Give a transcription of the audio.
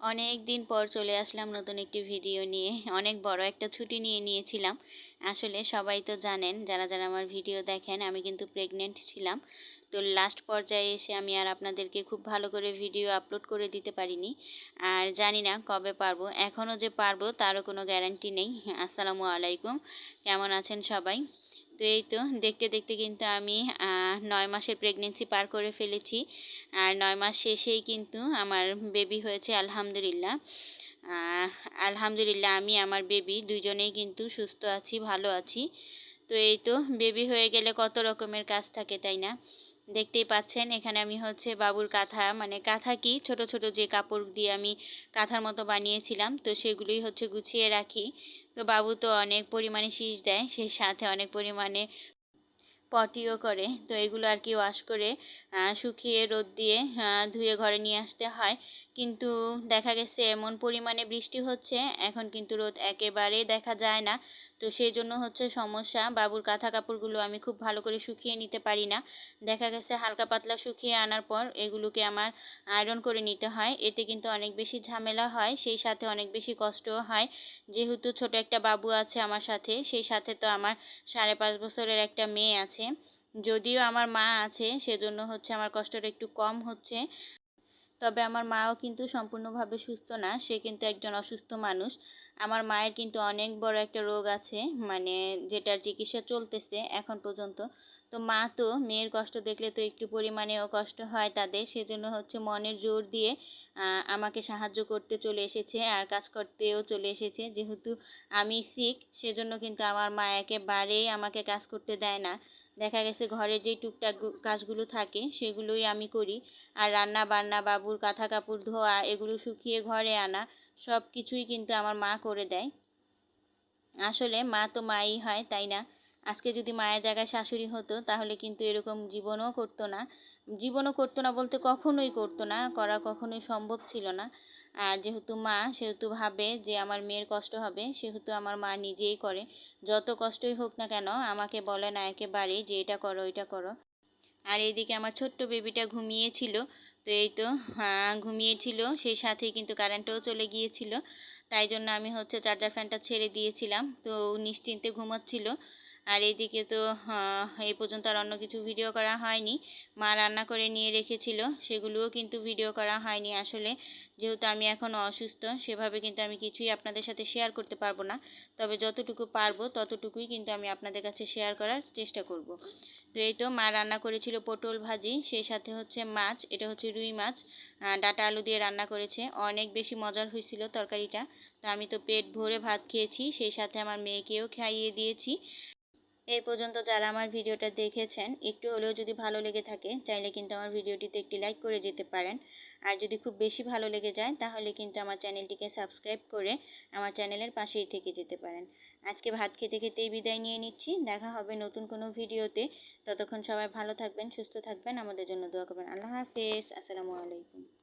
অনেক দিন পর চলে আসলাম নতুন একটি ভিডিও নিয়ে। অনেক বড় একটা ছুটি নিয়ে নিয়েছিলাম। আসলে সবাই তো জানেন, যারা যারা আমার ভিডিও দেখেন, আমি কিন্তু প্রেগনেন্ট ছিলাম। তো লাস্ট পর্যায়ে এসে আমি আর আপনাদেরকে খুব ভালো করে ভিডিও আপলোড করে দিতে পারিনি। আর জানি না কবে পারব। এখনও যে পারব তারও কোনো গ্যারান্টি নেই। আসসালামু আলাইকুম। কেমন আছেন সবাই? তো এই তো দেখতে দেখতে কিন্তু আমি নয় মাসের প্রেগনেন্সি পার করে ফেলেছি। আর নয় মাস শেষেই কিন্তু আমার বেবি হয়েছে, আলহামদুলিল্লাহ। আলহামদুলিল্লাহ আমি, আমার বেবি দুজনেই কিন্তু সুস্থ আছি, ভালো আছি। তো এই তো বেবি হয়ে গেলে কত রকমের কাজ থাকে, তাই না? দেখতেই পাচ্ছেন, এখানে আমি হচ্ছে বাবুর কাঁথা মানে কাঁথা কি? ছোট ছোট যে কাপড় দিয়ে আমি কাঁথার মতো বানিয়েছিলাম, তো সেগুলোই হচ্ছে গুছিয়ে রাখি। তো বাবু তো অনেক পরিমাণে শীষ দেয়, সেই সাথে অনেক পরিমাণে পটিও করে, তো এগুলো আর কি ওয়াশ করে শুকিয়ে রোদ দিয়ে ধুয়ে ঘরে নিয়ে আসতে হয়। কিন্তু দেখা গেছে এমন পরিমাণে বৃষ্টি হচ্ছে, এখন কিন্তু রোদ একেবারেই দেখা যায় না। তো সেই জন্য হচ্ছে সমস্যা। বাবুর কাঁথা কাপড়গুলো আমি খুব ভালো করে শুকিয়ে নিতে পারি না। দেখা গেছে হালকা পাতলা শুকিয়ে আনার পর এগুলোকে আমার আয়রন করে নিতে হয়। এতে কিন্তু অনেক বেশি ঝামেলা হয়, সেই সাথে অনেক বেশি কষ্টও হয়। যেহেতু ছোট একটা বাবু আছে আমার সাথে, সেই সাথে তো আমার সাড়ে পাঁচ বছরের একটা মেয়ে আছে। যদিও আমার মা আছে, সেজন্য হচ্ছে আমার কষ্টটা একটু কম হচ্ছে। তবে আমার মাও কিন্তু সম্পূর্ণভাবে সুস্থ না। সে কিন্তু একজন অসুস্থ মানুষ। আমার মায়ের কিন্তু অনেক বড় একটা রোগ আছে মানে যেটার চিকিৎসা চলতেছে এখন পর্যন্ত। তো মা তো মেয়ের কষ্ট দেখলে তো একটু পরিমাণেও কষ্ট হয় তাদের। সেজন্য হচ্ছে মনের জোর দিয়ে আমাকে সাহায্য করতে চলে এসেছে আর কাজ করতেও চলে এসেছে। যেহেতু আমি শিখ সেজন্য কিন্তু আমার মা একেবারেই আমাকে কাজ করতে দেয় না। দেখা গেছে ঘরের যেই টুকটাক কাজগুলো থাকে, সেগুলোই আমি করি। আর রান্না বান্না বাবুর কাঁথা কাপড় ধোয়া, এগুলো শুকিয়ে ঘরে আনা সব কিছুই কিন্তু আমার মা করে দেয়। আসলে মা তো মাই হয়, তাই না? আজকে যদি মায়ের জায়গায় শাশুড়ি হতো, তাহলে কিন্তু এরকম জীবনও করতো না। জীবনও করতো না বলতে কখনোই করতো না, করা কখনোই সম্ভব ছিল না। আর যেহেতু মা, সেহেতু ভাবে যে আমার মেয়ের কষ্ট হবে, সেহেতু আমার মা নিজেই করে। যত কষ্টই হোক না কেন, আমাকে বলে না একেবারেই যে এটা করো এটা করো। আর এইদিকে আমার ছোট্ট বেবিটা ঘুমিয়েছিল, তো এই তো ঘুমিয়েছিল। সেই সাথে কিন্তু কারেন্টও চলে গিয়েছিল। তাই জন্য আমি হচ্ছে চার্জার ফ্যানটা ছেড়ে দিয়েছিলাম। তো নিশ্চিন্তে ঘুমাচ্ছিল। আর এইদিকে তো এই পর্যন্ত আর অন্য কিছু ভিডিও করা হয়নি। মা রান্না করে নিয়ে রেখেছিল, সেগুলোও কিন্তু ভিডিও করা হয়নি। আসলে যেহেতু আমি এখন অসুস্থ, সেভাবে কিন্তু আমি কিছুই আপনাদের সাথে শেয়ার করতে পারব না। তবে যতটুকু পারব, ততটুকুই কিন্তু আমি আপনাদের কাছে শেয়ার করার চেষ্টা করব। তো এই তো মা রান্না করেছিল পটল ভাজি, সেই সাথে হচ্ছে মাছ, এটা হচ্ছে রুই মাছ ডাটা আলু দিয়ে রান্না করেছে। অনেক বেশি মজার হয়েছিল তরকারিটা। তো আমি তো পেট ভরে ভাত খেয়েছি, সেই সাথে আমার মেয়েকেও খাইয়ে দিয়েছি। এই পর্যন্ত যারা আমার ভিডিওটা দেখেছেন, একটু হলেও যদি ভালো লেগে থাকে, চাইলে কিন্তু আমার ভিডিওটিতে একটি লাইক করে যেতে পারেন। আর যদি খুব বেশি ভালো লেগে যায়, তাহলে কিন্তু আমার চ্যানেলটিকে সাবস্ক্রাইব করে আমার চ্যানেলের পাশেই থেকে যেতে পারেন। আজকে ভাত খেতে খেতেই বিদায় নিয়ে নিচ্ছি। দেখা হবে নতুন কোনো ভিডিওতে। ততক্ষণ সবাই ভালো থাকবেন, সুস্থ থাকবেন। আমাদের জন্য দোয়া করবেন। আল্লাহ হাফেজ। আসসালামু আলাইকুম।